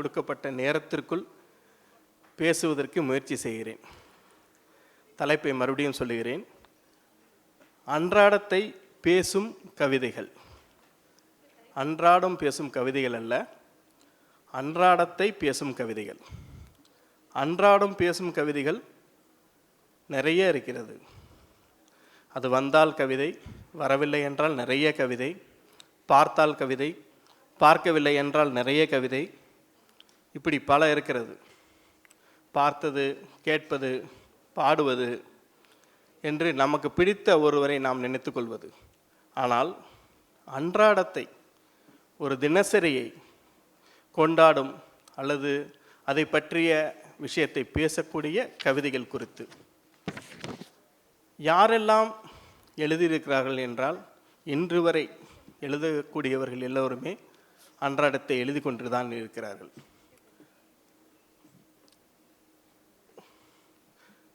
கொடுக்கப்பட்ட நேரத்திற்குள் பேசுவதற்கு முயற்சி செய்கிறேன். தலைப்பை மறுபடியும் சொல்லுகிறேன். அன்றாடத்தை பேசும் கவிதைகள். அன்றாடம் பேசும் கவிதைகள் அல்ல அன்றாடத்தை பேசும் கவிதைகள். அன்றாடம் பேசும் கவிதைகள் நிறைய இருக்கிறது. அது வந்தால் கவிதை வரவில்லை என்றால் நிறைய கவிதை பார்த்தால் கவிதை பார்க்கவில்லை என்றால் நிறைய கவிதை இப்படி பல இருக்கிறது. பார்த்தது கேட்பது பாடுவது என்று நமக்கு பிடித்த ஒருவரை நாம் நினைத்துக்கொள்வது ஆனால் அன்றாடத்தை ஒரு தினசரியை கொண்டாடும் அல்லது அதை பற்றிய விஷயத்தை பேசக்கூடிய கவிதைகள் குறித்து. யாரெல்லாம் எழுதியிருக்கிறார்கள் என்றால் இன்று வரை எழுதக்கூடியவர்கள் எல்லோருமே அன்றாடத்தை எழுதி கொண்டுதான் இருக்கிறார்கள்.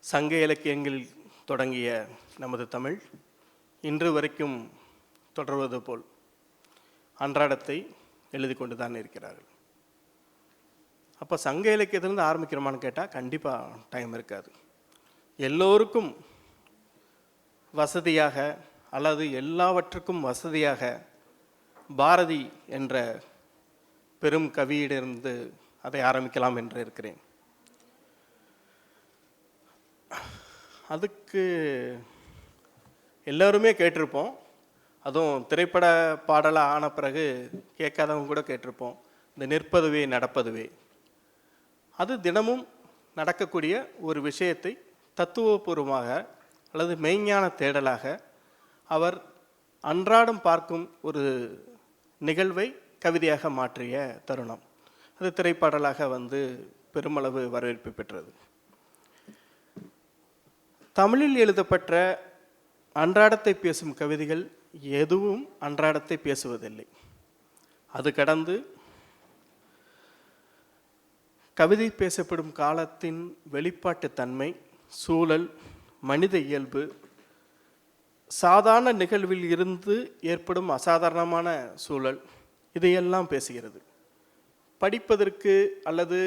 சங்க இலக்கியங்களில் தொடங்கிய நமது தமிழ் இன்று வரைக்கும் தொடர்வது போல் அன்றாடத்தை எழுதி கொண்டு தான் இருக்கிறார்கள். அப்போ சங்க இலக்கியத்திலேருந்து ஆரம்பிக்கிறோமான்னு கேட்டால் கண்டிப்பாக டைம் இருக்காது. எல்லோருக்கும் வசதியாக அல்லது எல்லாவற்றுக்கும் வசதியாக பாரதி என்ற பெரும் கவியிடமிருந்து அதை ஆரம்பிக்கலாம் என்று இருக்கிறேன். அதுக்கு எல்லோருமே கேட்டிருப்போம். அதுவும் திரைப்பட பாடலாக ஆன பிறகு கேட்காதவங்க கூட கேட்டிருப்போம். இந்த நிற்பதுவே நடப்பதுவே. அது தினமும் நடக்கக்கூடிய ஒரு விஷயத்தை தத்துவபூர்வமாக அல்லது மெய்ஞான தேடலாக அவர் அன்றாடம் பார்க்கும் ஒரு நிகழ்வை கவிதையாக மாற்றிய தருணம். அது திரைப்பாடலாக வந்து பெருமளவு வரவேற்பு பெற்றது. தமிழில் எழுதப்பட்ட அன்றாடத்தை பேசும் கவிதைகள் எதுவும் அன்றாடத்தை பேசுவதில்லை. அது கடந்து கவிதை பேசப்படும் காலத்தின் வெளிப்பாட்டு தன்மை சூழல் மனித இயல்பு சாதாரண நிகழ்வில் இருந்து ஏற்படும் அசாதாரணமான சூழல் இதையெல்லாம் பேசுகிறது. படிப்பதற்கு அல்லது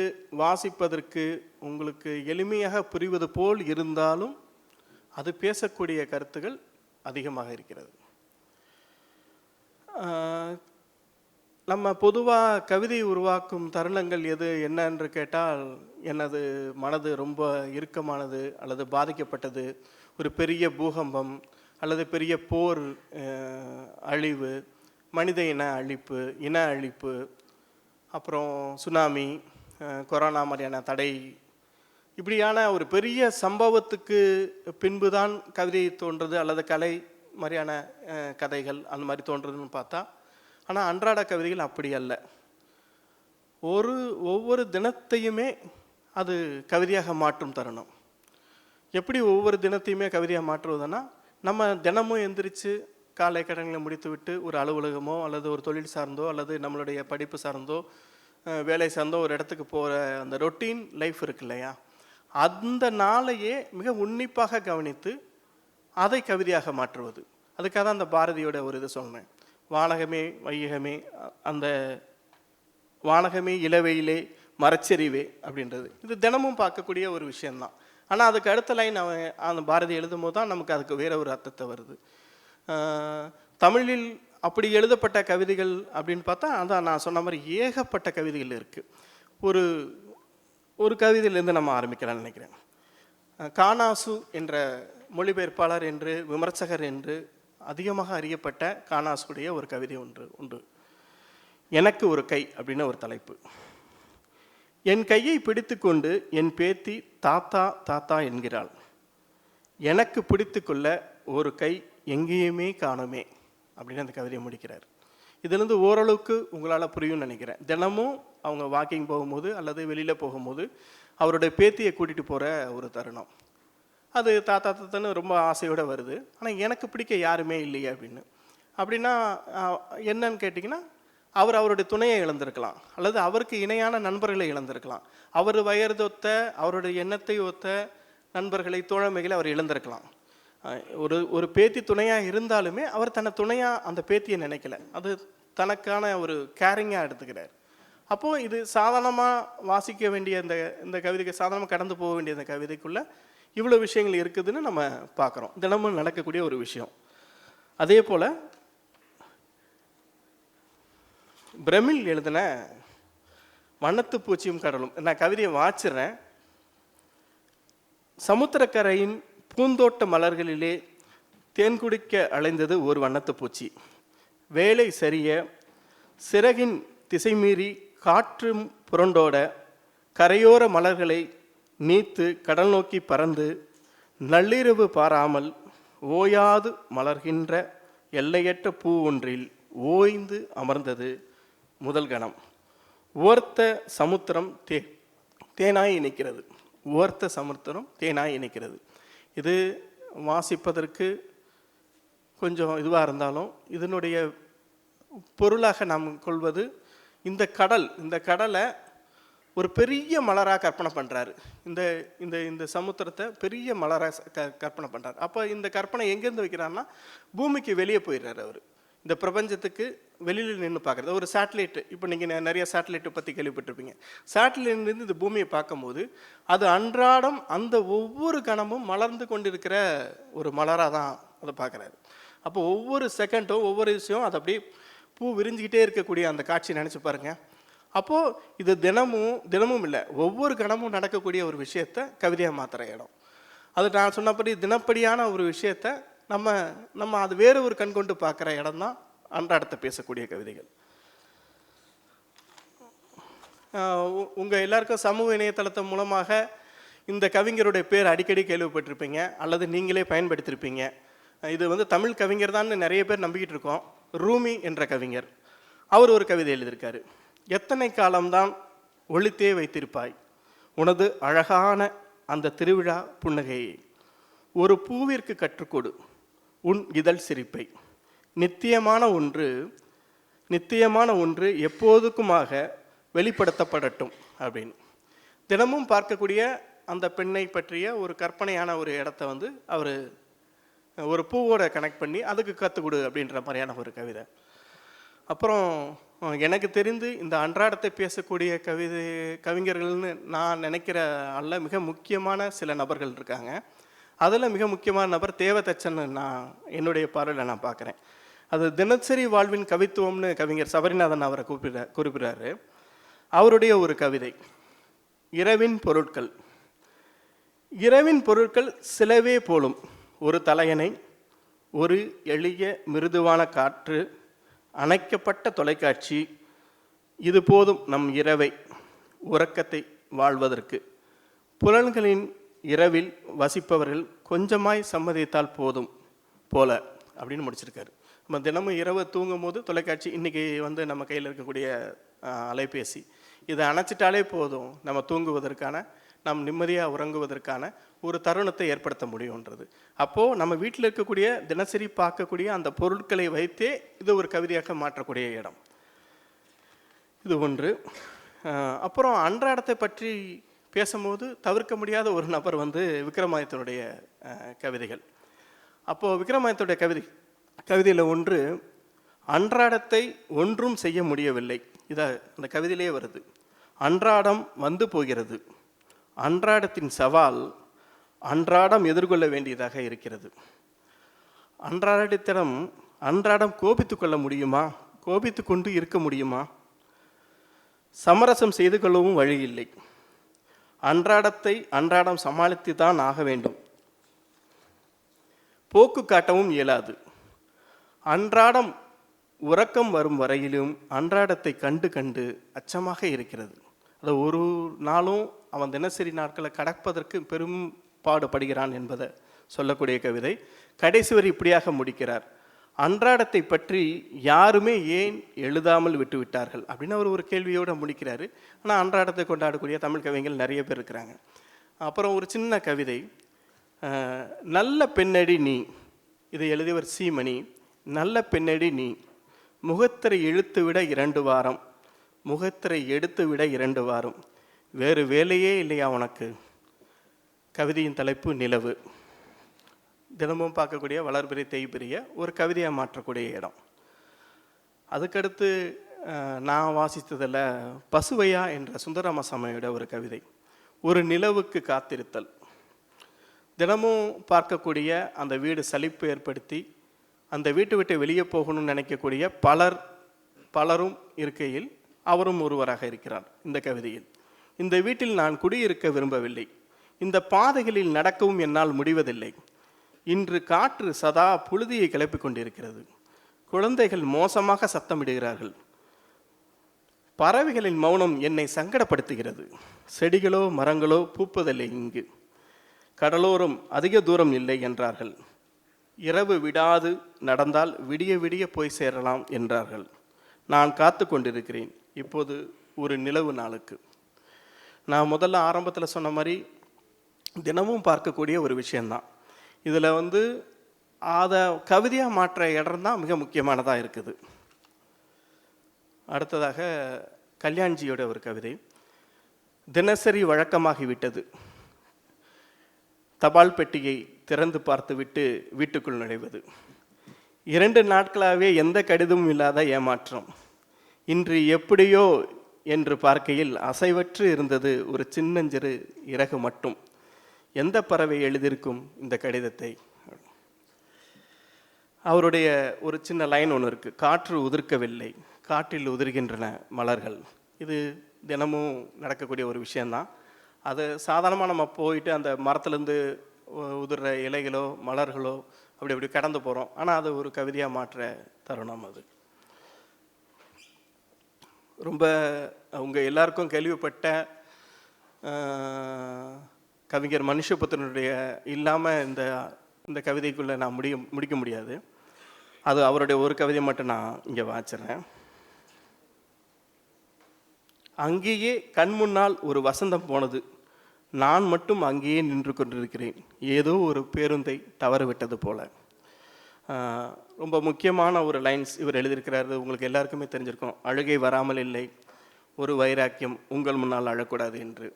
வாசிப்பதற்கு உங்களுக்கு எளிமையாக புரிவது போல் இருந்தாலும் அது பேசக்கூடிய கருத்துகள் அதிகமாக இருக்கிறது. நம்ம பொதுவாக கவிதை உருவாக்கும் தருணங்கள் எது என்ன என்று கேட்டால் எனது மனது ரொம்ப இறுக்கமானது அல்லது பாதிக்கப்பட்டது ஒரு பெரிய பூகம்பம் அல்லது பெரிய போர் அழிவு மனித இன அழிப்பு இன அழிப்பு அப்புறம் சுனாமி கொரோனா மாதிரியான தடை இப்படியான ஒரு பெரிய சம்பவத்துக்கு பின்பு தான் கவிதை தோன்றது அல்லது கலை மாதிரியான கதைகள் அந்த மாதிரி தோன்றதுன்னு பார்த்தா ஆனால் அன்றாட கவிதைகள் அப்படி அல்ல. ஒரு ஒவ்வொரு தினத்தையுமே அது கவிதையாக மாற்றும் தருணம். எப்படி ஒவ்வொரு தினத்தையுமே கவிதையாக மாற்றுவதுன்னா நம்ம தினமும் எந்திரிச்சு காலை கடன்களை முடித்துவிட்டு ஒரு அலுவலகமோ அல்லது ஒரு தொழில் சார்ந்தோ அல்லது நம்மளுடைய படிப்பு சார்ந்தோ வேலை சார்ந்தோ ஒரு இடத்துக்கு போகிற அந்த ரொட்டீன் லைஃப் இருக்கு இல்லையா? அந்த நாளையே மிக உன்னிப்பாக கவனித்து அதை கவிதையாக மாற்றுவது. அதுக்காக தான் அந்த பாரதியோட ஒரு இது சொன்னேன். வானகமே வையகமே அ- அந்த வானகமே இளவெயிலே மரச்செறிவே அப்படின்றது. இது தினமும் பார்க்கக்கூடிய ஒரு விஷயந்தான் ஆனால் அதுக்கு அடுத்த லைன் அவன் அந்த பாரதி எழுதும் போது தான் நமக்கு அதுக்கு வேற ஒரு அர்த்தத்தை வருது. தமிழில் அப்படி எழுதப்பட்ட கவிதைகள் அப்படின்னு பார்த்தா அதான் நான் சொன்ன மாதிரி ஏகப்பட்ட கவிதைகள் இருக்குது ஒரு ஒரு கவிதையிலேருந்து நம்ம ஆரம்பிக்கலாம்னு நினைக்கிறேன். கானாசு என்ற மொழிபெயர்ப்பாளர் என்று விமர்சகர் என்று அதிகமாக அறியப்பட்ட கானாசுடைய ஒரு கவிதை ஒன்று உண்டு. எனக்கு ஒரு கை அப்படின்னு ஒரு தலைப்பு. என் கையை பிடித்துக்கொண்டு என் பேத்தி தாத்தா தாத்தா என்கிறாள். எனக்கு பிடித்துக்கொள்ள ஒரு கை எங்கேயுமே காணுமே அப்படின்னு அந்த கவிதையை முடிக்கிறார். இதுலேருந்து ஓரளவுக்கு உங்களால் புரியும்னு நினைக்கிறேன். தினமும் அவங்க வாக்கிங் போகும்போது அல்லது வெளியில் போகும்போது அவருடைய பேத்தியை கூட்டிகிட்டு போகிற ஒரு தருணம். அது தாத்தா தாத்தான்னு ரொம்ப ஆசையோடு வருது. ஆனால் எனக்கு பிடிக்க யாருமே இல்லையே அப்படின்னு. அப்படின்னா என்னன்னு கேட்டிங்கன்னா அவர் அவருடைய துணையை இழந்திருக்கலாம். அல்லது அவருக்கு இணையான நண்பர்களை இழந்திருக்கலாம். அவர் வயது ஒத்த அவருடைய எண்ணத்தை ஒத்த நண்பர்களை தோழமைகளை அவர் இழந்திருக்கலாம். ஒரு ஒரு பேத்தி துணையாக இருந்தாலுமே அவர் தன்னை துணையாக அந்த பேத்தியை நினைக்கல. அது தனக்கான ஒரு கேரிங்காக எடுத்துக்கிறார். அப்போது இது சாதாரணமாக வாசிக்க வேண்டிய இந்த இந்த கவிதைக்கு சாதாரணமாக கடந்து போக வேண்டிய இந்த கவிதைக்குள்ளே இவ்வளோ விஷயங்கள் இருக்குதுன்னு நம்ம பார்க்குறோம். தினமும் நடக்கக்கூடிய ஒரு விஷயம். அதே போல் பிரமிழ் எழுதின வண்ணத்து பூச்சியும் கடலும். நான் கவிதையை வாச்சிடுறேன் சமுத்திரக்கரையின் பூந்தோட்ட மலர்களிலே தேன் குடிக்க அலைந்தது ஒரு வண்ணத்து பூச்சி. வேலை சரிய சிறகின் திசைமீறி காற்றும் புரண்டோட கரையோர மலர்களை நீத்து கடல் நோக்கி பறந்து நள்ளிரவு பாராமல் ஓயாது மலர்கின்ற எல்லையற்ற பூ ஒன்றில் ஓய்ந்து அமர்ந்தது முதல் கணம். ஓர்த்த சமுத்திரம் தே தேனாய் இணைக்கிறது. ஓர்த்த சமுத்திரம் தேனாய் இணைக்கிறது. இது வாசிப்பதற்கு கொஞ்சம் இதுவாக இருந்தாலும் இதனுடைய பொருளாக நாம் கொள்வது இந்த கடல் இந்த கடலை ஒரு பெரிய மலராக கற்பனை பண்ணுறாரு இந்த இந்த இந்த சமுத்திரத்தை பெரிய மலராக க கற்பனை பண்ணுறாரு அப்போ இந்த கற்பனை எங்கேருந்து வைக்கிறாருன்னா பூமிக்கு வெளியே போயிடுறாரு அவர். இந்த பிரபஞ்சத்துக்கு வெளியில் நின்று பார்க்குறது ஒரு சேட்டலைட்டு இப்போ நீங்கள் நிறைய சேட்டலைட்டை பற்றி கேள்விப்பட்டிருப்பீங்க. சேட்டலைட்லேருந்து இந்த பூமியை பார்க்கும்போது அது அன்றாடம் அந்த ஒவ்வொரு கணமும் மலர்ந்து கொண்டிருக்கிற ஒரு மலராக தான் அதை பார்க்குறாரு. அப்போ ஒவ்வொரு செகண்டும் ஒவ்வொரு விஷயம் அது அப்படியே பூ விரிஞ்சிக்கிட்டே இருக்கக்கூடிய அந்த காட்சி நினச்சி பாருங்க. அப்போது இது தினமும் தினமும் இல்லை ஒவ்வொரு கணமும் நடக்கக்கூடிய ஒரு விஷயத்த கவிதையாக மாற்றுற இடம். அது நான் சொன்னபடி தினப்படியான ஒரு விஷயத்த நம்ம நம்ம அது வேறு ஒரு கண் கொண்டு பார்க்குற இடம் தான் அன்றாடத்தை பேசக்கூடிய கவிதைகள். உங்கள் எல்லாருக்கும் சமூக இணையதளத்தின் மூலமாக இந்த கவிஞருடைய பேர் அடிக்கடி கேள்விப்பட்டிருப்பீங்க அல்லது நீங்களே பயன்படுத்தியிருப்பீங்க இது வந்து தமிழ் கவிஞர் தான் நிறைய பேர் நம்பிக்கிட்டு இருக்கோம். ரூமி என்ற கவிஞர். அவர் ஒரு கவிதை எழுதியிருக்காரு. எத்தனை காலம்தான் ஒளித்தே வைத்திருப்பாய். உனது அழகான அந்த திருவிழா புன்னகையை. ஒரு பூவிற்கு கற்றுக்கொடு. உன் இதழ் சிரிப்பை. நித்தியமான ஒன்று நித்தியமான ஒன்று எப்போதுக்குமாக வெளிப்படுத்தப்படட்டும் அப்படின்னு. தினமும் பார்க்கக்கூடிய அந்த பெண்ணை பற்றிய ஒரு கற்பனையான ஒரு இடத்த வந்து அவர் ஒரு பூவோட கனெக்ட் பண்ணி அதுக்கு கற்றுக் கொடு அப்படின்ற மாதிரியான ஒரு கவிதை. அப்புறம் எனக்கு தெரிந்து இந்த அன்றாடத்தை பேசக்கூடிய கவிதை கவிஞர்கள்னு நான் நினைக்கிற அல்ல மிக முக்கியமான சில நபர்கள் இருக்காங்க. அதில் மிக முக்கியமான நபர் தேவதச்சன் நான் என்னுடைய பார்வையில் நான் பார்க்குறேன் அது தினசரி வாழ்வின் கவித்துவம்னு கவிஞர் சபரிநாதன் அவரை குறிப்பிட குறிப்பிடுறாரு. அவருடைய ஒரு கவிதை இரவின் பொருட்கள். இரவின் பொருட்கள் சிலவே போலும். ஒரு தலையணை ஒரு எளிய மிருதுவான காற்று அணைக்கப்பட்ட தொலைக்காட்சி இது போதும் நம் இரவை உறக்கத்தை வாழ்வதற்கு. புலன்களின் இரவில் வசிப்பவர்கள் கொஞ்சமாய் சம்மதித்தால் போதும் போல அப்படின்னு முடிச்சிருக்காரு. நம்ம தினமும் இரவு தூங்கும் போது தொலைக்காட்சி இன்றைக்கி வந்து நம்ம கையில் இருக்கக்கூடிய அலைபேசி. இதை அணைச்சிட்டாலே போதும் நம்ம தூங்குவதற்கான நம் நிம்மதியாக உறங்குவதற்கான ஒரு தருணத்தை ஏற்படுத்த முடியுன்றது. அப்போது நம்ம வீட்டில் இருக்கக்கூடிய தினசரி பார்க்கக்கூடிய அந்த பொருட்களை வைத்தே இது ஒரு கவிதையாக மாற்றக்கூடிய இடம். இது ஒன்று. அப்புறம் அன்றாடத்தை பற்றி பேசும்போது தவிர்க்க முடியாத ஒரு நபர் வந்து விக்ரமாயத்தனுடைய கவிதைகள். அப்போது விக்ரமாயத்தனுடைய கவிதை கவிதையில் ஒன்று அன்றாடத்தை ஒன்றும் செய்ய முடியவில்லை. இதை அந்த கவிதையிலே வருது. அன்றாடம் வந்து போகிறது. அன்றாடத்தின் சவால் அன்றாடம் எதிர்கொள்ள வேண்டியதாக இருக்கிறது. அன்றாடத்திடம் அன்றாடம் கோபித்து கொள்ள முடியுமா? கோபித்து கொண்டு இருக்க முடியுமா? சமரசம் செய்து கொள்ளவும் வழி இல்லை அன்றாடத்தை அன்றாடம் சமாளித்து தான் ஆக வேண்டும். போக்கு காட்டவும் இயலாது. அன்றாடம் உறக்கம் வரும் வரையிலும் அன்றாடத்தை கண்டு கண்டு அச்சமாக இருக்கிறது. அது ஒரு நாளும் அவன் தினசரி நாட்களை கடப்பதற்கு பெரும் பாடுபடுகிறான் என்பதை சொல்லக்கூடிய கவிதை. கடைசி வரை இப்படியாக முடிக்கிறார். அன்றாடத்தை பற்றி யாருமே ஏன் எழுதாமல் விட்டுவிட்டார்கள்? அப்படின்னு அவர் ஒரு கேள்வியோடு முடிக்கிறாரு. ஆனால் அன்றாடத்தை கொண்டாடக்கூடிய தமிழ் கவிஞர்கள் நிறைய பேர் இருக்கிறாங்க. அப்புறம் ஒரு சின்ன கவிதை. நல்ல பெண்ணடி நீ இதை எழுதியவர் சீமணி. நல்ல பெண்ணடி நீ முகத்திரை இழுத்து விட இரண்டு வாரம் முகத்திரை எடுத்து விட இரண்டு வாரம். வேறு வேலையே இல்லையா உனக்கு? கவிதையின் தலைப்பு நிலவு. தினமும் பார்க்கக்கூடிய வளர்பிறை தேய்பிரிய ஒரு கவிதையாக மாற்றக்கூடிய இடம். அதுக்கடுத்து நான் வாசித்ததில் பசுவையா என்ற சுந்தரமசாமியோட ஒரு கவிதை. ஒரு நிலவுக்கு காத்திருத்தல். தினமும் பார்க்கக்கூடிய அந்த வீடு சலிப்பு ஏற்படுத்தி அந்த வீட்டை விட்டு வெளியே போகணும்னு நினைக்கக்கூடிய பலர் பலரும் இருக்கையில் அவரும் ஒருவராக இருக்கிறார் இந்த கவிதையில். இந்த வீட்டில் நான் குடியிருக்க விரும்பவில்லை. இந்த பாதைகளில் நடக்கவும் என்னால் முடிவதில்லை. இன்று காற்று சதா புழுதியை கிளப்பிக் கொண்டிருக்கிறது. குழந்தைகள் மோசமாக சத்தமிடுகிறார்கள். பறவைகளின் மௌனம் என்னை சங்கடப்படுத்துகிறது. செடிகளோ மரங்களோ பூப்பதில்லை இங்கு. கடலோரம் அதிக தூரம் இல்லை என்றார்கள். இரவு விடாது நடந்தால் விடிய விடிய போய் சேரலாம் என்றார்கள். நான் காத்து கொண்டிருக்கிறேன். இப்போது ஒரு நிலவு நாளுக்கு. நான் முதல்ல ஆரம்பத்தில் சொன்ன மாதிரி தினமும் பார்க்கக்கூடிய ஒரு விஷயந்தான் இதில் வந்து அதை கவிதையாக மாற்ற இடம் தான் மிக முக்கியமானதாக இருக்குது. அடுத்ததாக கல்யாண்ஜியோட ஒரு கவிதை. தினசரி வழக்கமாகிவிட்டது தபால் பெட்டியை திறந்து பார்த்துவிட்டு வீட்டுக்குள் நுழைவது. இரண்டு நாட்களாகவே எந்த கடிதமும் இல்லாத ஏமாற்றம். இன்று எப்படியோ என்று பார்க்கையில் அசைவற்று இருந்தது ஒரு சின்னஞ்சிறு இறகு மட்டும். எந்த பறவை எழுதியிருக்கும் இந்த கடிதத்தை? அவருடைய ஒரு சின்ன லைன் ஒன்று இருக்குது காற்று உதிர்க்கவில்லை. காற்றில் உதிர்கின்றன மலர்கள். இது தினமும் நடக்கக்கூடிய ஒரு விஷயந்தான் அது சாதாரணமாக நம்ம போயிட்டு அந்த மரத்துலேருந்து உதிர்ற இலைகளோ மலர்களோ அப்படி அப்படி கடந்து போகிறோம் ஆனால் அது ஒரு கவிதையாக மாற்ற தருணம் அது. ரொம்ப உங்கள் எல்லாருக்கும் கேள்விப்பட்ட கவிஞர் மனுஷபுத்திரனுடைய இல்லாமல் இந்த இந்த கவிதைக்குள்ளே நான் முடிய முடிக்க முடியாது. அது அவருடைய ஒரு கவிதை மட்டும் நான் இங்கே வாச்சிடுறேன் அங்கேயே கண் முன்னால் ஒரு வசந்தம் போனது. நான் மட்டும் அங்கேயே நின்று கொண்டிருக்கிறேன். ஏதோ ஒரு பேருந்தை தவறு விட்டது போல. ரொம்ப முக்கியமான ஒரு லைன்ஸ் இவர் எழுதியிருக்கிறாரு. உங்களுக்கு எல்லாருக்குமே தெரிஞ்சிருக்கும். அழுகை வராமல் இல்லை. ஒரு வைராக்கியம் உங்கள் முன்னால் அழக்கூடாது என்று.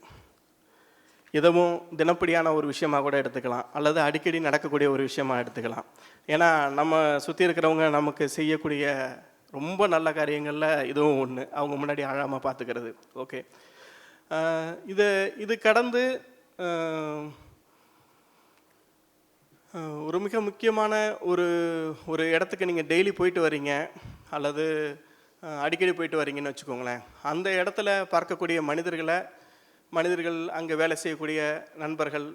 இதுவும் தினப்படியான ஒரு விஷயமாக கூட எடுத்துக்கலாம். அல்லது அடிக்கடி நடக்கக்கூடிய ஒரு விஷயமாக எடுத்துக்கலாம். ஏன்னா நம்ம சுற்றி இருக்கிறவங்க நமக்கு செய்யக்கூடிய ரொம்ப நல்ல காரியங்களில் இதுவும் ஒன்று அவங்க முன்னாடி அழாமல் பார்த்துக்கிறது. ஓகே. இது இது கடந்து ஒரு மிக முக்கியமான ஒரு ஒரு இடத்துக்கு நீங்கள் டெய்லி போயிட்டு வரீங்க அல்லது அடிக்கடி போயிட்டு வர்றீங்கன்னு வச்சுக்கோங்களேன். அந்த இடத்துல பார்க்கக்கூடிய மனிதர்களை மனிதர்கள் அங்கே வேலை செய்யக்கூடிய நண்பர்கள்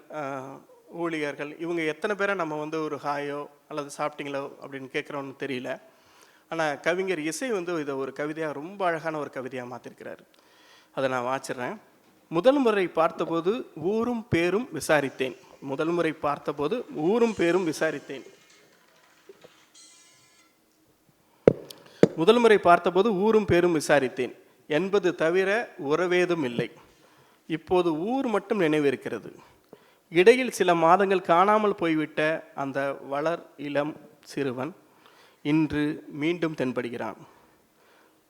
ஊழியர்கள் இவங்க எத்தனை பேரை நம்ம வந்து ஒரு ஹாயோ அல்லது சாப்பிட்டீங்களோ அப்படின்னு கேட்குறோன்னு தெரியல. ஆனால் கவிஞர் இசை வந்து இதை ஒரு கவிதையாக ரொம்ப அழகான ஒரு கவிதையாக மாற்றிருக்கிறார் அதை நான் வாச்சிட்றேன் முதல் முறை பார்த்தபோது ஊரும் பேரும் விசாரித்தேன். முதல் முறை பார்த்தபோது ஊரும் பேரும் விசாரித்தேன். முதல் முறை பார்த்தபோது ஊரும் பேரும் விசாரித்தேன். என்பது தவிர உறவேதும் இல்லை. இப்போது ஊர் மட்டும் நினைவிருக்கிறது. இடையில் சில மாதங்கள் காணாமல் போய்விட்ட அந்த வளர் இளம் சிறுவன் இன்று மீண்டும் தென்படுகிறான்.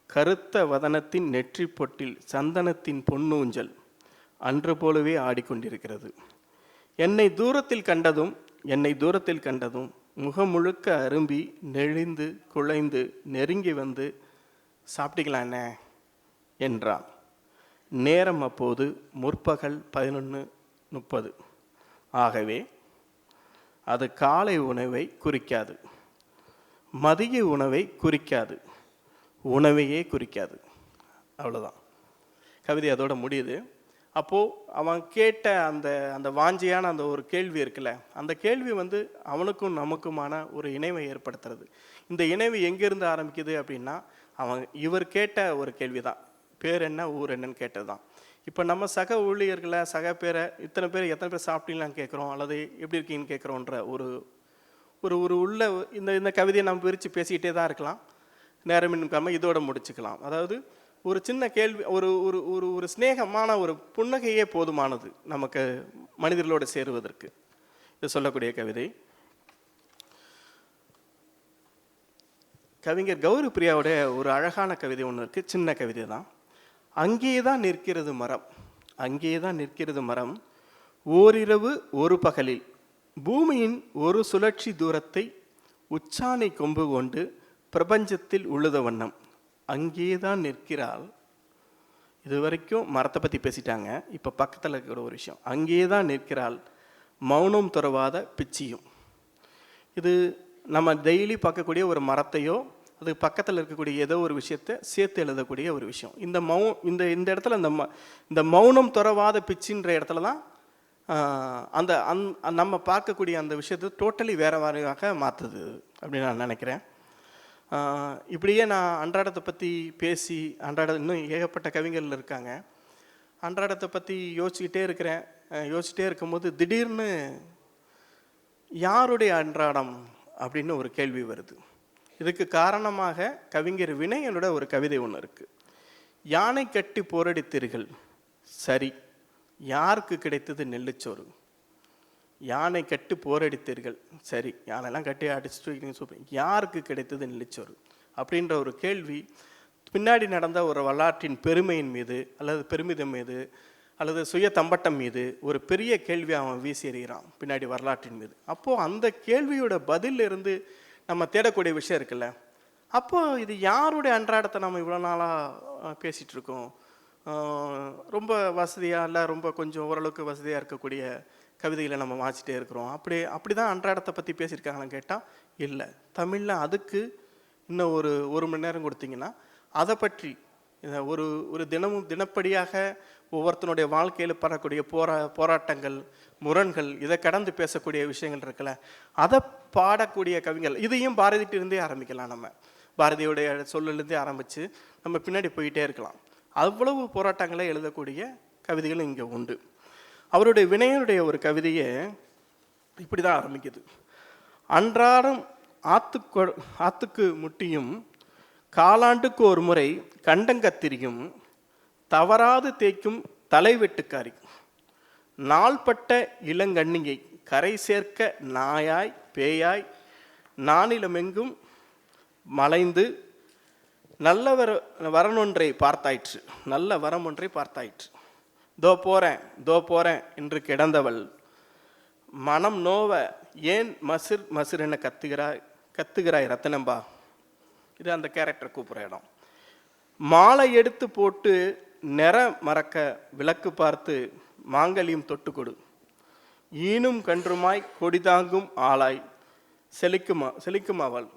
கருத்த வதனத்தின் நெற்றி பொட்டில் சந்தனத்தின் பொன்னூஞ்சல் அன்று போலவே ஆடிக்கொண்டிருக்கிறது. என்னை தூரத்தில் கண்டதும் என்னை தூரத்தில் கண்டதும் முகம் முழுக்க அரும்பி நெளிந்து குழைந்து நெருங்கி வந்து சாப்பிட்டீங்களா என்ன? என்றான். நேரம் அப்போது முற்பகல் பதினொன்று முப்பது. ஆகவே அது காலை உணவை குறிக்காது. மதிய உணவை குறிக்காது. உணவையே குறிக்காது. அவ்வளோதான் கவிதை அதோட முடியுது. அப்போது அவன் கேட்ட அந்த அந்த வாஞ்சியான அந்த ஒரு கேள்வி இருக்குல்ல அந்த கேள்வி வந்து அவனுக்கும் நமக்குமான ஒரு இணைவை ஏற்படுத்துறது. இந்த இணைவு எங்கேருந்து ஆரம்பிக்குது அப்படின்னா அவன் இவர் கேட்ட ஒரு கேள்வி தான் பேர் என்ன ஊர் என்னன்னு கேட்டது தான் இப்போ நம்ம சக ஊழியர்களை சக பேரை இத்தனை பேர் எத்தனை பேர் சாப்பிட்டீங்களான்னு கேட்குறோம் அல்லது எப்படி இருக்கீங்கன்னு கேட்குறோன்ற ஒரு ஒரு ஒரு உள்ள இந்த இந்த கவிதையை நம்ம பிரித்து பேசிக்கிட்டே தான் இருக்கலாம். நேரம் இன்னும் இதோட முடிச்சுக்கலாம். அதாவது ஒரு சின்ன கேள்வி ஒரு ஒரு ஒரு ஒரு சிநேகமான ஒரு புன்னகையே போதுமானது நமக்கு மனிதர்களோடு சேருவதற்கு. இது சொல்லக்கூடிய கவிதை. கவிஞர் கௌரி பிரியாவுடைய ஒரு அழகான கவிதை ஒன்று இருக்குது சின்ன கவிதை தான். அங்கே தான் நிற்கிறது மரம். அங்கே தான் நிற்கிறது மரம். ஓரிரவு ஒரு பகலில். பூமியின் ஒரு சுழற்சி தூரத்தை உச்சானை கொம்பு கொண்டு பிரபஞ்சத்தில் உழுத வண்ணம். அங்கேயே தான் நிற்கிறாள். இது வரைக்கும் மரத்தை பற்றி பேசிட்டாங்க. இப்போ பக்கத்தில் இருக்கிற ஒரு விஷயம். அங்கேயே தான் நிற்கிறாள். மௌனம் துறவாத பிச்சியும். இது நம்ம டெய்லி பார்க்கக்கூடிய ஒரு மரத்தையோ அது பக்கத்தில் இருக்கக்கூடிய ஏதோ ஒரு விஷயத்தை சேர்த்து எழுதக்கூடிய ஒரு விஷயம். இந்த மௌ இந்த இந்த இடத்துல இந்த ம இந்த மௌனம் துறவாத பிச்சின்ற இடத்துல தான் அந்த அந் நம்ம பார்க்கக்கூடிய அந்த விஷயத்தை டோட்டலி வேறு வாரியாக மாற்றுது அப்படின்னு நான் நினைக்கிறேன். இப்படியே நான் அன்றாடத்தை பற்றி பேசி அன்றாட இன்னும் ஏகப்பட்ட கவிஞர்கள் இருக்காங்க. அன்றாடத்தை பற்றி யோசிச்சுக்கிட்டே இருக்கிறேன். யோசிச்சுட்டே இருக்கும்போது திடீர்னு யாருடைய அன்றாடம் அப்படின்னு ஒரு கேள்வி வருது. இதுக்கு காரணமாக கவிஞர் வினயனோட ஒரு கவிதை ஒன்று இருக்குது யானை கட்டி போரடித்தீர்கள். சரி யாருக்கு கிடைத்தது நெல்லுச்சோறு யானை கட்டி போரடித்தீர்கள் சரி யானைலாம் கட்டி அடிச்சுட்டு சூப்பர். யாருக்கு கிடைத்தது நெல்லுச்சோறு? அப்படின்ற ஒரு கேள்வி பின்னாடி நடந்த ஒரு வரலாற்றின் பெருமையின் மீது அல்லது பெருமிதம் மீது அல்லது சுய தம்பட்டம் மீது ஒரு பெரிய கேள்வி அவன் வீசி எறிகிறான் பின்னாடி வரலாற்றின் மீது. அப்போது அந்த கேள்வியோட பதில் இருந்து நம்ம தேடக்கூடிய விஷயம் இருக்குல்ல. அப்போது இது யாருடைய அன்றாடத்தை நம்ம இவ்வளோ நாளாக பேசிகிட்டு இருக்கோம்? ரொம்ப வசதியாக இல்லை ரொம்ப கொஞ்சம் ஓரளவுக்கு வசதியாக இருக்கக்கூடிய கவிதைகளை நம்ம வாசிட்டே இருக்கிறோம். அப்படி அப்படி தான் அன்றாடத்தை பற்றி பேசியிருக்காங்களான்னு கேட்டால் இல்லை. தமிழில் அதுக்கு இன்னும் ஒரு ஒரு மணி நேரம் கொடுத்தீங்கன்னா அதை பற்றி ஒரு ஒரு தினமும் தினப்படியாக ஒவ்வொருத்தனுடைய வாழ்க்கையில் படக்கூடிய போரா போராட்டங்கள் முரண்கள் இதை கடந்து பேசக்கூடிய விஷயங்கள் இருக்குல்ல அதை பாடக்கூடிய கவிஞர்கள் இதையும் பாரதிட்டிருந்தே ஆரம்பிக்கலாம் நம்ம. பாரதியுடைய சொல்லிலிருந்தே ஆரம்பித்து நம்ம பின்னாடி போயிட்டே இருக்கலாம். அவ்வளவு போராட்டங்களை எழுதக்கூடிய கவிதைகள் இங்கே உண்டு. அவருடைய வினயனுடைய ஒரு கவிதையை இப்படி தான் ஆரம்பிக்குது. அன்றாடம் ஆத்துக்கு ஆத்துக்கு முட்டியும் காலாண்டுக்கு ஒரு முறை கண்டங்கத்திரியும் தவறாது தேய்க்கும் தலைவெட்டுக்காரி நாள்பட்ட இளங்கண்ணியை கரை சேர்க்க நாயாய் பேயாய் நானிலமெங்கும் மலைந்து நல்ல வர வரனொன்றை பார்த்தாயிற்று நல்ல வரம் ஒன்றை பார்த்தாயிற்று. தோ போகிறேன் தோ போகிறேன் என்று கிடந்தவள். மனம் நோவ ஏன் மசிர் மசிர் என்ன கத்துகிறாய் கத்துகிறாய் ரத்தனம்பா? இது அந்த கேரக்டர் கூப்பிட்ற இடம். மாலை எடுத்து போட்டு நிற மறக்க விளக்கு பார்த்து மாங்கல்யம் தொட்டு கொடு. ஈனும் கன்றுமாய் கொடிதாங்கும் ஆளாய். செழிக்குமா செழிக்கும் அவள்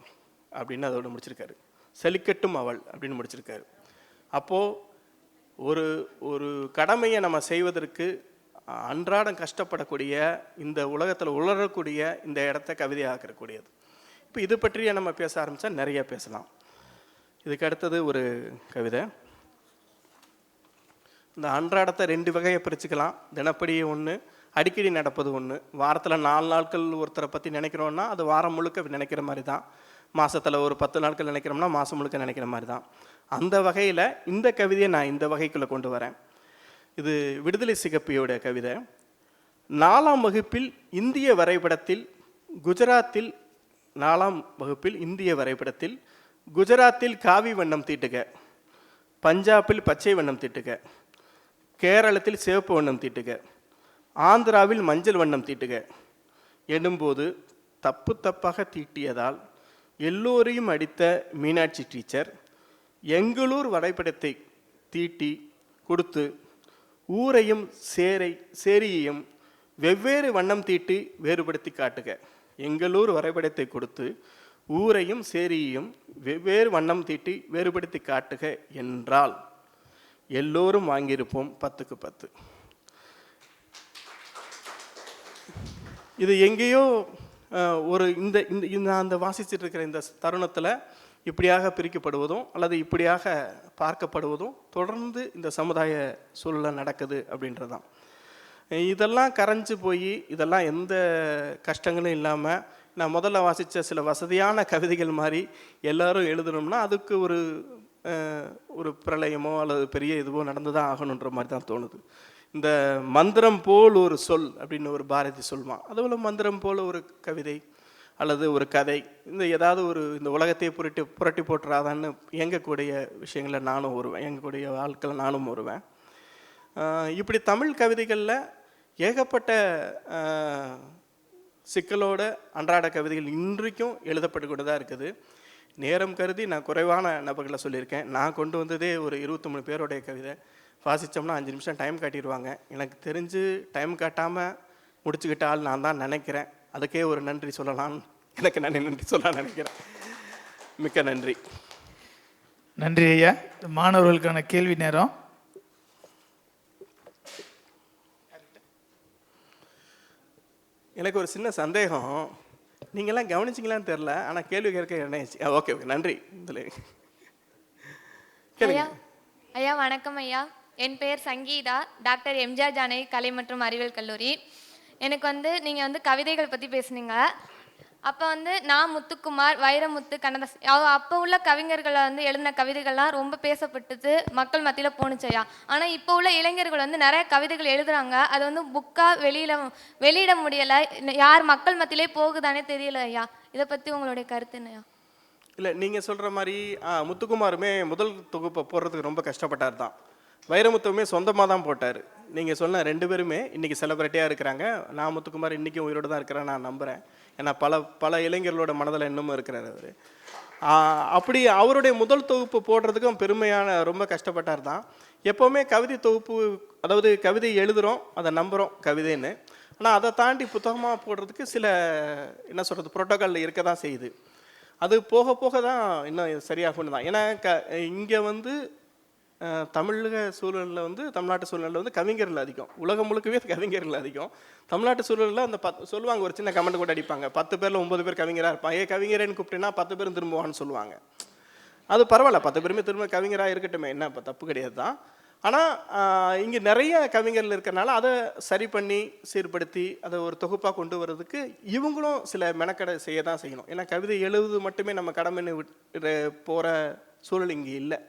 அப்படின்னு அதோட முடிச்சிருக்காரு. செழிக்கட்டும் அவள் அப்படின்னு முடிச்சிருக்காரு. அப்போது ஒரு ஒரு கடமையை நம்ம செய்வதற்கு அன்றாடம் கஷ்டப்படக்கூடிய இந்த உலகத்தில் உலரக்கூடிய இந்த இடத்த கவிதையாக்கக்கூடியது. இப்போ இது பற்றிய நம்ம பேச ஆரம்பித்தா நிறைய பேசலாம். இதுக்கு அடுத்தது ஒரு கவிதை. இந்த அன்றாடத்தை ரெண்டு வகையை பிரிச்சுக்கலாம். தினப்படி ஒன்று அடிக்கடி நடப்பது ஒன்று வாரத்தில் நாலு நாட்கள் ஒருத்தரை பற்றி நினைக்கிறோன்னா அது வாரம் முழுக்க நினைக்கிற மாதிரி தான். மாதத்தில் ஒரு பத்து நாட்கள் நினைக்கிறோம்னா மாதம் முழுக்க நினைக்கிற மாதிரி தான் அந்த வகையில் இந்த கவிதையை நான் இந்த வகைக்குள்ளே கொண்டு வரேன். இது விடுதலை சிகப்பியோட கவிதை. நாலாம் வகுப்பில் இந்திய வரைபடத்தில் குஜராத்தில் நாலாம் வகுப்பில் இந்திய வரைபடத்தில் குஜராத்தில் காவி வண்ணம் தீட்டுக பஞ்சாபில் பச்சை வண்ணம் தீட்டுக கேரளத்தில் சிவப்பு வண்ணம் தீட்டுக ஆந்திராவில் மஞ்சள் வண்ணம் தீட்டுக எனும்போது தப்பு தப்பாக தீட்டியதால் எல்லோரையும் அடித்த மீனாட்சி டீச்சர் எங்களூர் வரைபடத்தை தீட்டி கொடுத்து ஊரையும் சேரை சேரியையும் வெவ்வேறு வண்ணம் தீட்டி வேறுபடுத்தி காட்டுக. எங்களூர் வரைபடத்தை கொடுத்து ஊரையும் சேரியையும் வெவ்வேறு வண்ணம் தீட்டி வேறுபடுத்தி காட்டுக என்றால் எல்லோரும் வாங்கியிருப்போம் பத்துக்கு பத்து. இது எங்கேயோ ஒரு இந்த இந்த இந்த அந்த வாசிச்சுட்டு இருக்கிற இந்த தருணத்தில் இப்படியாக பிரிக்கப்படுவதும் அல்லது இப்படியாக பார்க்கப்படுவதும் தொடர்ந்து இந்த சமுதாய சூழலில் நடக்குது அப்படின்றதான் இதெல்லாம் கரைஞ்சு போய் இதெல்லாம் எந்த கஷ்டங்களும் இல்லாமல் நான் முதல்ல வாசித்த சில வசதியான கவிதைகள் மாதிரி எல்லாரும் எழுதணும்னா அதுக்கு ஒரு ஒரு பிரளயமோ அல்லது பெரிய இதுவோ நடந்து தான் ஆகணுன்ற மாதிரி தான் தோணுது. இந்த மந்திரம் போல் ஒரு சொல் அப்படின்னு ஒரு பாரதி சொல்வான். அதுபோல் மந்திரம் போல் ஒரு கவிதை அல்லது ஒரு கதை. இந்த ஏதாவது ஒரு இந்த உலகத்தையே புரட்டி புரட்டி போட்டுறாதான்னு இயங்கக்கூடிய விஷயங்களை நானும் வருவேன் இயங்கக்கூடிய வாழ்க்கையில் நானும் வருவேன் இப்படி தமிழ் கவிதைகளில் ஏகப்பட்ட சிக்கலோட அன்றாட கவிதைகள் இன்றைக்கும் எழுதப்பட்டு கொண்டு தான் இருக்குது. நேரம் கருதி நான் குறைவான நபர்களை சொல்லியிருக்கேன். நான் கொண்டு வந்ததே ஒரு இருபத்தி மூணு பேருடைய கவிதை. வாசித்தோம்னா அஞ்சு நிமிஷம் டைம் காட்டிடுவாங்க. எனக்கு தெரிஞ்சு டைம் காட்டாமல் முடிச்சுக்கிட்ட ஆள் நான் தான் நினைக்கிறேன். அதுக்கே ஒரு நன்றி சொல்லலாம் எனக்கு நான் நன்றி சொல்ல நினைக்கிறேன். மிக்க நன்றி. நன்றி ஐயா. மாணவர்களுக்கான கேள்வி நேரம். எனக்கு ஒரு சின்ன சந்தேகம். நீங்கள்லாம் கவனிச்சிங்களான்னு தெரில ஆனால் கேள்வி கேட்க என்ன ஓகே ஓகே. நன்றி. இதில். ஐயா ஐயா வணக்கம் ஐயா. என் பெயர் சங்கீதா. டாக்டர் எம்ஜிஆர் ஜானகி கலை மற்றும் அறிவியல் கல்லூரி. எனக்கு வந்து நீங்கள் வந்து கவிதைகள் பற்றி பேசுனீங்க. அப்போ வந்து நான் முத்துக்குமார் வைரமுத்து கண்ணதாஸ் அவ- அப்போ உள்ள கவிஞர்களை வந்து எழுதின கவிதைகள்லாம் ரொம்ப பேசப்பட்டது மக்கள் மத்தியில் போணுச்சையா ஆனால் இப்போ உள்ள இளைஞர்கள் வந்து நிறைய கவிதைகள் எழுதுறாங்க. அது வந்து புக்காக வெளியில வெளியிட முடியலை. யார் மக்கள் மத்தியிலே போகுதானே தெரியல ஐயா. இதை பற்றி உங்களுடைய கருத்து என்னய்யா இல்லை நீங்கள் சொல்கிற மாதிரி ஆ, முத்துக்குமாருமே முதல் தொகுப்பை போடுறதுக்கு ரொம்ப கஷ்டப்பட்டார் தான். வைரமுத்துவுமே சொந்தமாக தான் போட்டார். நீங்கள் சொன்ன ரெண்டு பேருமே இன்றைக்கி செலிப்ரிட்டியாக இருக்கிறாங்க. நான் முத்துக்குமார் இன்றைக்கும் உயிரோடு தான் இருக்கிறேன் நான் நம்புகிறேன் ஏன்னா பல பல இளைஞர்களோட மனதில் இன்னமும் இருக்கிறார் அவர். அப்படி அவருடைய முதல் தொகுப்பு போடுறதுக்கும் பெருமையான ரொம்ப கஷ்டப்பட்டார் தான். எப்போவுமே கவிதை தொகுப்பு அதாவது கவிதை எழுதுகிறோம் அதை நம்புகிறோம் கவிதைன்னு. ஆனால் அதை தாண்டி புத்தகமாக போடுறதுக்கு சில என்ன சொல்கிறது புரோட்டோக்காலில் இருக்க தான் செய்யுது. அது போக போக தான் இன்னும் சரியாகும்னு தான். ஏன்னா க இங்கே வந்து தமிழக சூழலில் வந்து தமிழ்நாட்டு சூழலில் வந்து கவிஞர்கள் அதிகம். உலகம் முழுக்கவே கவிஞர்கள் அதிகம். தமிழ்நாட்டு சூழலில் அந்த பத் சொல்லுவாங்க ஒரு சின்ன கமெண்ட் கூட அடிப்பாங்க. பத்து பேரில் ஒன்பது பேர் கவிஞராக இருப்பாங்க. ஏ கவிஞரேன்னு கூப்பிட்டேன்னா பத்து பேரும் திரும்புவான்னு சொல்லுவாங்க. அது பரவாயில்ல. பத்து பேருமே திரும்ப கவிஞராக இருக்கட்டுமே. என்ன இப்போ தப்பு கிடையாது தான். ஆனால் இங்கே நிறைய கவிஞர்கள் இருக்கிறனால அதை சரி பண்ணி சீர்படுத்தி அதை ஒரு தொகுப்பாக கொண்டு வர்றதுக்கு இவங்களும் சில மெனக்கடை செய்ய தான் செய்யணும். ஏன்னா கவிதை எழுவது மட்டுமே நம்ம கடமைன்னு விட்டு போகிற சூழல் இங்கே இல்லை.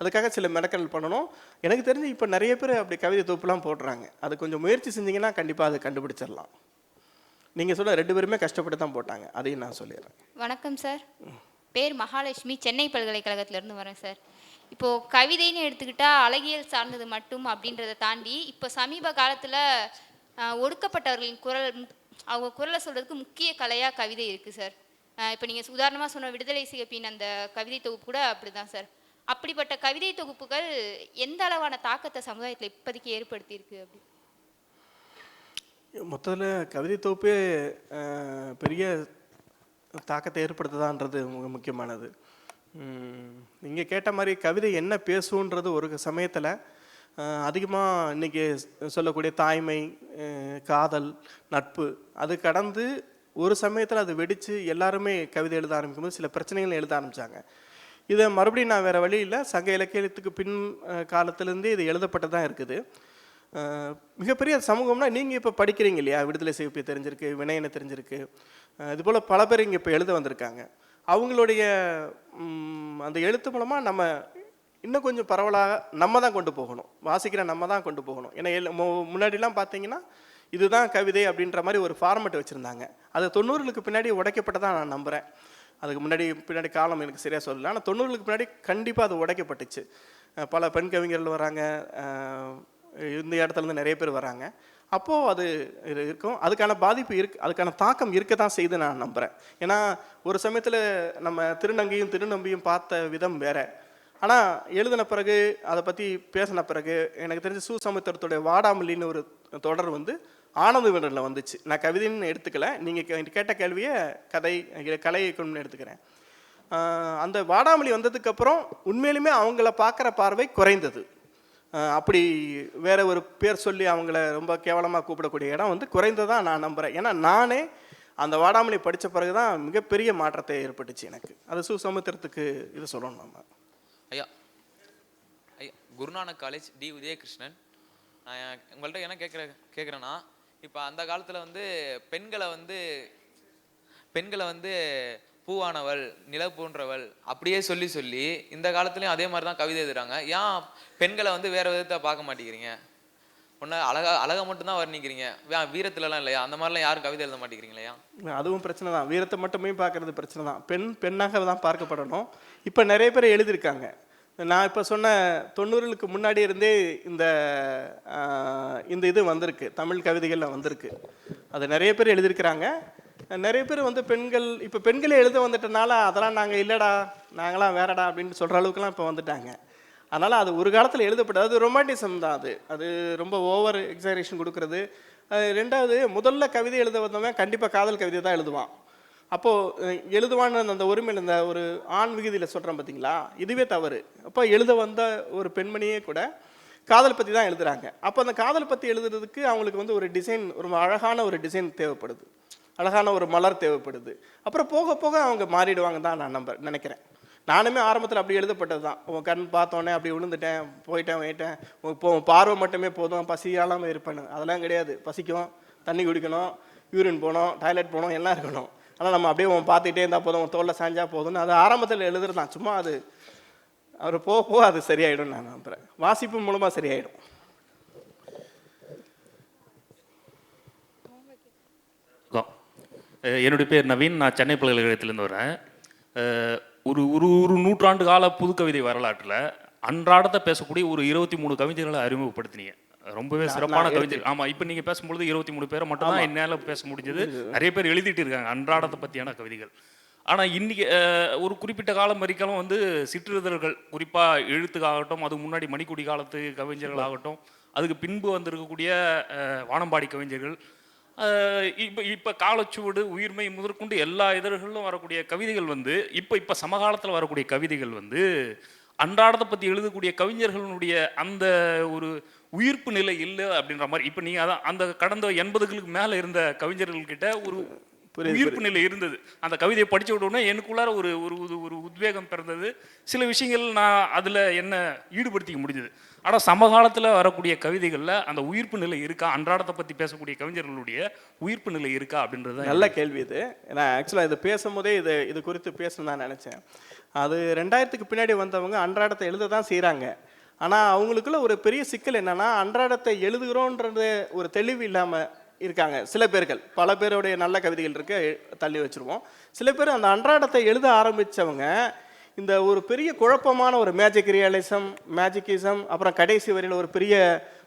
அதுக்காக சில மெனக்கடல் பண்ணணும். எனக்கு தெரிஞ்சு இப்போ நிறைய பேர் அப்படி கவிதை தொகுப்புலாம் போடுறாங்க. அது கொஞ்சம் முயற்சி செஞ்சீங்கன்னா கண்டிப்பாக அதை கண்டுபிடிச்சிடலாம். நீங்கள் சொல்ல ரெண்டு பேருமே கஷ்டப்பட்டு தான் போட்டாங்க. அதையும் நான் சொல்லிடுறேன். வணக்கம் சார். பேர் மகாலட்சுமி சென்னை பல்கலைக்கழகத்திலேருந்து வரேன் சார். இப்போது கவிதைன்னு எடுத்துக்கிட்டால் அழகியல் சார்ந்தது மட்டும் அப்படின்றத தாண்டி இப்போ சமீப காலத்தில் ஒடுக்கப்பட்டவர்களின் குரல் அவங்க குரலை சொல்கிறதுக்கு முக்கிய கலையாக கவிதை இருக்குது சார். இப்போ நீங்கள் உதாரணமாக சொன்ன விடுதலை சிகப்பின் அந்த கவிதை தொகுப்பு கூட அப்படி தான் சார். அப்படிப்பட்ட கவிதை தொகுப்புகள் எந்த அளவான தாக்கத்தை சமுதாயத்தில் இப்போதைக்கு ஏற்படுத்தியிருக்கு அப்படி? மொத்தத்தில் கவிதை தொகுப்பே பெரிய தாக்கத்தை ஏற்படுத்துதான்றது முக்கியமானது. நீங்கள் கேட்ட மாதிரி கவிதை என்ன பேசுன்றது ஒரு சமயத்தில் அதிகமாக இன்றைக்கி சொல்லக்கூடிய தாய்மை காதல் நட்பு அது கடந்து ஒரு சமயத்தில் அது வெடித்து எல்லாருமே கவிதை எழுத ஆரம்பிக்கும்போது சில பிரச்சனைகள் எழுத ஆரம்பித்தாங்க இதை மறுபடியும் நான் வேறு வழி இல்லை. சங்க இலக்கியத்துக்கு பின் அஹ், காலத்திலேருந்தே இது எழுதப்பட்டு தான் இருக்குது. மிகப்பெரிய சமூகம்னா நீங்கள் இப்போ படிக்கிறீங்க இல்லையா? விடுதலை சிகிச்சை தெரிஞ்சிருக்கு வினயனை தெரிஞ்சிருக்கு. இதுபோல் பல பேர் இங்கே இப்போ எழுத வந்திருக்காங்க. அவங்களுடைய அந்த எழுத்து மூலமாக நம்ம இன்னும் கொஞ்சம் பரவலாக நம்ம தான் கொண்டு போகணும். வாசிக்கிற நம்ம தான் கொண்டு போகணும். ஏன்னா மு- முன்னாடிலாம் பார்த்தீங்கன்னா இதுதான் கவிதை அப்படின்ற மாதிரி ஒரு ஃபார்மெட் வச்சுருந்தாங்க. அது தொண்ணூறுகளுக்கு பின்னாடி உடைக்கப்பட்டதான் நான் நம்புகிறேன் அதுக்கு முன்னாடி பின்னாடி காலம் எனக்கு சரியாக சொல்லல. ஆனால் தொண்ணூறுகளுக்கு பின்னாடி கண்டிப்பாக அது உடைக்கப்பட்டுச்சு. பல பெண் கவிஞர்கள் வராங்க. இந்த இடத்துல இருந்து நிறைய பேர் வராங்க. அப்போது அது இருக்கும். அதுக்கான பாதிப்பு இருக்கு அதுக்கான தாக்கம் இருக்க தான் செய்து நான் நம்புகிறேன் ஏன்னா ஒரு சமயத்தில் நம்ம திருநங்கையும் திருநம்பியும் பார்த்த விதம் வேறு. ஆனால் எழுதின பிறகு அதை பற்றி பேசின பிறகு எனக்கு தெரிஞ்ச சுசமுத்திரத்துடைய வாடாமல்லின்னு ஒரு தொடர் வந்து ஆனந்த விடலில் வந்துச்சு. நான் கவிதைன்னு எடுத்துக்கல. நீங்கள் கேட்ட கேள்வியை கதை கலை இயக்கம்னு எடுத்துக்கிறேன். அந்த வாடாமொழி வந்ததுக்கப்புறம் உண்மையிலுமே அவங்கள பார்க்குற பார்வை குறைந்தது. அப்படி வேற ஒரு பேர் சொல்லி அவங்கள ரொம்ப கேவலமாக கூப்பிடக்கூடிய இடம் வந்து குறைந்ததாக நான் நம்புகிறேன் ஏன்னா நானே அந்த வாடாமல்லி படித்த பிறகு தான் மிகப்பெரிய மாற்றத்தை ஏற்பட்டுச்சு எனக்கு. அது சுசமுத்திரத்துக்கு இது சொல்லணும் நம்ம. ஐயா ஐயா குருநானக் காலேஜ் டி உதயகிருஷ்ணன். நான் உங்கள்கிட்ட என்ன கேட்குற கேட்குறேன்னா இப்போ அந்த காலத்தில் வந்து பெண்களை வந்து பெண்களை வந்து பூவானவள் நிலப்பூன்றவள் அப்படியே சொல்லி சொல்லி இந்த காலத்துலேயும் அதே மாதிரி தான் கவிதை எழுதுறாங்க. ஏன் பெண்களை வந்து வேறு விதத்தை பார்க்க மாட்டேங்கிறீங்க? ஒன்று அழகா அழகை மட்டும்தான் வர்ணிக்கிறீங்க. வீரத்துலலாம் இல்லையா? அந்த மாதிரிலாம் யாரும் கவிதை எழுத மாட்டேங்கிறீங்களா அதுவும் பிரச்சனை தான். வீரத்தை மட்டுமே பார்க்கறது பிரச்சனை தான். பெண் பெண்ணாக தான் பார்க்கப்படணும். இப்போ நிறைய பேர் எழுதியிருக்காங்க. நான் இப்போ சொன்ன தொண்ணூறுகளுக்கு முன்னாடி இருந்தே இந்த இந்த இது வந்திருக்கு. தமிழ் கவிதைகளில் வந்திருக்கு. அதை நிறைய பேர் எழுதியிருக்கிறாங்க. நிறைய பேர் வந்து பெண்கள் இப்போ பெண்களே எழுத வந்துட்டனால அதெல்லாம் நாங்கள் இல்லைடா நாங்களாம் வேறடா அப்படின்னு சொல்கிற அளவுக்குலாம் இப்போ வந்துட்டாங்க. அதனால் அது ஒரு காலத்தில் எழுதப்பட்டது. அது ரொமான்டிசம் தான் அது. அது ரொம்ப ஓவர் எக்ஸாரேஷன் கொடுக்குறது. ரெண்டாவது முதல்ல கவிதை எழுத வந்தவன் கண்டிப்பாக காதல் கவிதை தான் எழுதுவான். அப்போது எழுதுவான்னு அந்த உரிமையில் இந்த ஒரு ஆண் விகுதியில் சொல்கிறேன் பார்த்தீங்களா இதுவே தவறு. அப்போ எழுத வந்த ஒரு பெண்மணியே கூட காதல் பற்றி தான் எழுதுறாங்க. அப்போ அந்த காதல் பற்றி எழுதுறதுக்கு அவங்களுக்கு வந்து ஒரு டிசைன் ஒரு அழகான ஒரு டிசைன் தேவைப்படுது. அழகான ஒரு மலர் தேவைப்படுது. அப்புறம் போக போக அவங்க மாறிடுவாங்க தான் நான் நம்ப நினைக்கிறேன். நானுமே ஆரம்பத்தில் அப்படி எழுதப்பட்டது தான். உன் கண் பார்த்தோன்னே அப்படி விழுந்துட்டேன் போயிட்டேன் போயிட்டேன் இப்போ பார்வை மட்டுமே போதும். பசியாலாமல் இருப்பேன்னு. அதெல்லாம் கிடையாது. பசிக்கும். தண்ணி குடிக்கணும். யூரின் போகணும். டாய்லெட் போகணும். எல்லாம் இருக்கணும். ஆனால் நம்ம அப்படியே உன் பார்த்துக்கிட்டே இருந்தால் போதும் உன் தோளில் சாஞ்சா போதும்னு அது ஆரம்பத்தில் எழுதுறதான் சும்மா அது அவர் போக போக அது சரியாயிடும் நான் நம்புகிறேன் வாசிப்பு மூலமாக சரியாயிடும். என்னுடைய பேர் நவீன். நான் சென்னை பல்கலைக்கழகத்திலேருந்து வரேன். ஒரு ஒரு ஒரு நூற்றாண்டு கால புதுக்கவிதை வரலாற்றில் அன்றாடத்தை பேசக்கூடிய ஒரு இருபத்தி மூணு கவிஞர்களை அறிமுகப்படுத்தினீங்க. ரொம்பவே சிறப்பான கவிஞர். ஆமா இப்போ நீங்க பேசும்பொழுது இருபத்தி மூணு பேரை மட்டும் தான் என்னால பேச முடிஞ்சது. நிறைய பேர் எழுதிட்டு இருக்காங்க அன்றாடத்தை பத்தியான கவிதைகள். ஆனா இன்னைக்கு ஒரு குறிப்பிட்ட காலம் வரைக்கும் வந்து சிற்றிதழ்கள் குறிப்பா எழுத்துக்காகட்டும் அதுக்கு முன்னாடி மணிக்குடி காலத்து கவிஞர்கள் ஆகட்டும் அதுக்கு பின்பு வந்திருக்கக்கூடிய வானம்பாடி கவிஞர்கள் இப்ப இப்ப காலச்சுவடு உயிர்மை முதற்கொண்டு எல்லா இதழ்களிலும் வரக்கூடிய கவிதைகள் வந்து இப்ப இப்ப சமகாலத்துல வரக்கூடிய கவிதைகள் வந்து அன்றாடத்தை பத்தி எழுதக்கூடிய கவிஞர்களுடைய அந்த ஒரு உயிர்ப்பு நிலை இல்லை அப்படின்ற மாதிரி. இப்ப நீங்க அதான் அந்த கடந்த எண்பதுகளுக்கு மேல இருந்த கவிஞர்கள் கிட்ட ஒரு உயிர்ப்பு நிலை இருந்தது. அந்த கவிதையை படிச்ச உடனே எனக்குள்ளார ஒரு ஒரு ஒரு- உத்வேகம் பிறந்தது. சில விஷயங்கள் நான் அதுல என்ன ஈடுபடுத்திக்க முடிஞ்சது. ஆனா சமகாலத்துல வரக்கூடிய கவிதைகள்ல அந்த உயிர்ப்பு நிலை இருக்கா? அன்றாடத்தை பத்தி பேசக்கூடிய கவிஞர்களுடைய உயிர்ப்பு நிலை இருக்கா? அப்படின்றது நல்ல கேள்வி இது. ஏன்னா ஆக்சுவலாக இது பேசும்போதே இது இது குறித்து பேசணும்னு நான் நினச்சேன். அது ரெண்டாயிரத்துக்கு பின்னாடி வந்தவங்க அன்றாடத்தை எழுத தான் செய்கிறாங்க ஆனால் அவங்களுக்குள்ள ஒரு பெரிய சிக்கல் என்னன்னா அன்றாடத்தை எழுதுகிறோன்றது ஒரு தெளிவு இல்லாமல் இருக்காங்க. சில பேர்கள். பல பேருடைய நல்ல கவிதைகள் இருக்க தள்ளி வச்சிருவோம். சில பேர் அந்த அன்றாடத்தை எழுத ஆரம்பித்தவங்க இந்த ஒரு பெரிய குழப்பமான ஒரு மேஜிக் ரியலிசம் மேஜிக்கிசம் அப்புறம் கடைசி வரையில் ஒரு பெரிய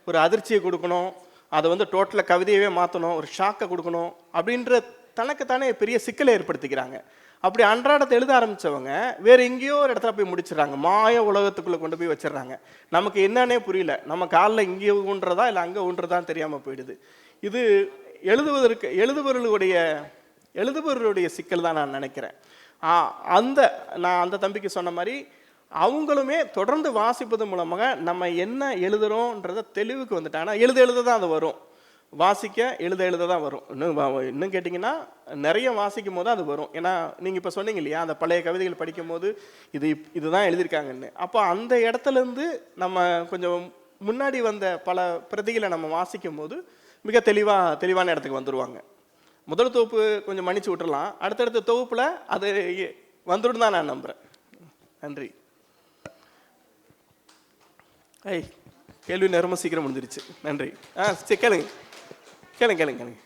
ஒரு அதிர்ச்சியை கொடுக்கணும். அதை வந்து டோட்டலாக கவிதையவே மாற்றணும் ஒரு ஷாக்கை கொடுக்கணும் அப்படின்ற தனக்குத்தானே பெரிய சிக்கலை ஏற்படுத்திக்கிறாங்க. அப்படி அன்றாடத்தை எழுத ஆரம்பிச்சவங்க வேறு எங்கேயோ ஒரு இடத்துல போய் முடிச்சிடுறாங்க. மாய உலகத்துக்குள்ளே கொண்டு போய் வச்சிடுறாங்க. நமக்கு என்னன்னே புரியல. நம்ம காலில் இங்கே ஊன்றதா இல்லை அங்கே ஊன்றதான் தெரியாமல் போயிடுது. இது எழுதுவதற்கு எழுதுபவர்களுடைய எழுதுபவர்களுடைய சிக்கல் தான் நான் நினைக்கிறேன். ஆ, அந்த நான் அந்த தம்பிக்கு சொன்ன மாதிரி அவங்களுமே தொடர்ந்து வாசிப்பது மூலமாக நம்ம என்ன எழுதுகிறோன்றத தெளிவுக்கு வந்துட்டாங்கன்னா எழுத எழுத தான் அது வரும். வாசிக்க எழுத எழுத தான் வரும். இன்னும் இன்னும் கேட்டிங்கன்னா நிறைய வாசிக்கும் போது அது வரும். ஏன்னா நீங்கள் இப்போ சொன்னீங்க இல்லையா அந்த பழைய கவிதைகள் படிக்கும் போது இது இதுதான் எழுதியிருக்காங்கன்னு. அப்போ அந்த இடத்துலேருந்து நம்ம கொஞ்சம் முன்னாடி வந்த பல பிரதிகளை நம்ம வாசிக்கும் போது மிக தெளிவாக தெளிவான இடத்துக்கு வந்துடுவாங்க முதல் தொகுப்பு கொஞ்சம் மன்னிச்சு விட்டுறலாம். அடுத்தடுத்த தொகுப்பில் அது வந்துடும் தான் நான் நம்புகிறேன் நன்றி. ஐய் கேள்வி நேரமாக சீக்கிரம் முடிஞ்சிருச்சு. நன்றி. ஆ சரி கேளுங்க. கேளுங்க கேளுங்க கேளுங்க.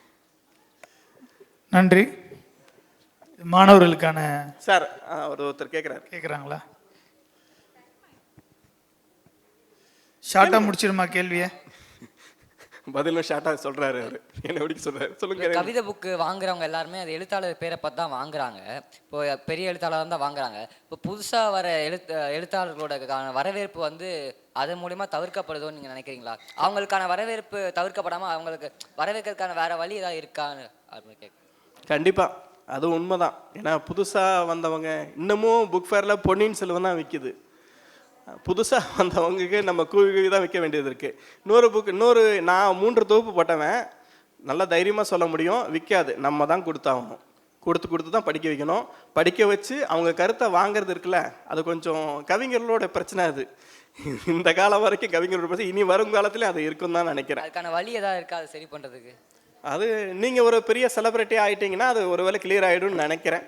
நன்றி. மாணவர்களுக்கான சார் ஒரு ஒருத்தர் கேட்குறாரு கேட்குறாங்களா ஷார்ட்டாக முடிச்சிருமா கேள்வியை? பதிலும் ஷார்ட்டாக சொல்கிறாரு அவர். என்ன எப்படி சொல்கிறாரு சொல்லுங்க. கவிதை புக்கு வாங்குறவங்க எல்லாருமே அது எழுத்தாளர் பேரை பார்த்து தான் வாங்குறாங்க. இப்போ பெரிய எழுத்தாளர் தான் வாங்குறாங்க. இப்போ புதுசாக வர எழுத்து எழுத்தாளர்களோட வரவேற்பு வந்து அதன் மூலிமா தவிர்க்கப்படுதோன்னு நீங்கள் நினைக்கிறீங்களா? அவங்களுக்கான வரவேற்பு தவிர்க்கப்படாமல் அவங்களுக்கு வரவேற்கிறதுக்கான வேற வழி ஏதாவது இருக்கான்னு அப்படின்னு கண்டிப்பாக அது உண்மைதான். ஏன்னா புதுசாக வந்தவங்க இன்னமும் புக் ஃபேரில் பொன்னியின் செல்வன் தான் விற்கிது புதுசாக வந்தவங்களுக்கு நம்ம கூவி தான் விற்க வேண்டியது இருக்குது இன்னொரு புக் இன்னொரு நான் மூன்று தொகுப்பு போட்டவன். நல்லா தைரியமாக சொல்ல முடியும். விற்காது நம்ம தான் கொடுத்தாகணும். கொடுத்து கொடுத்து தான் படிக்க வைக்கணும். படிக்க வச்சு அவங்க கருத்தை வாங்குறது இருக்குல்ல அது கொஞ்சம் கவிஞர்களோட பிரச்சனை அது. இந்த காலம் வரைக்கும் கவிஞரோட பிரச்சனை இனி வரும் காலத்துலேயும் அது இருக்கும் தான் நினைக்கிறேன். அதுக்கான வழி ஏதாவது இருக்கா அதை சரி பண்ணுறதுக்கு அது நீங்கள் ஒரு பெரிய செலிபிரிட்டி ஆயிட்டீங்கன்னா அது ஒருவேளை கிளியர் ஆகிடும்னு நினைக்கிறேன்.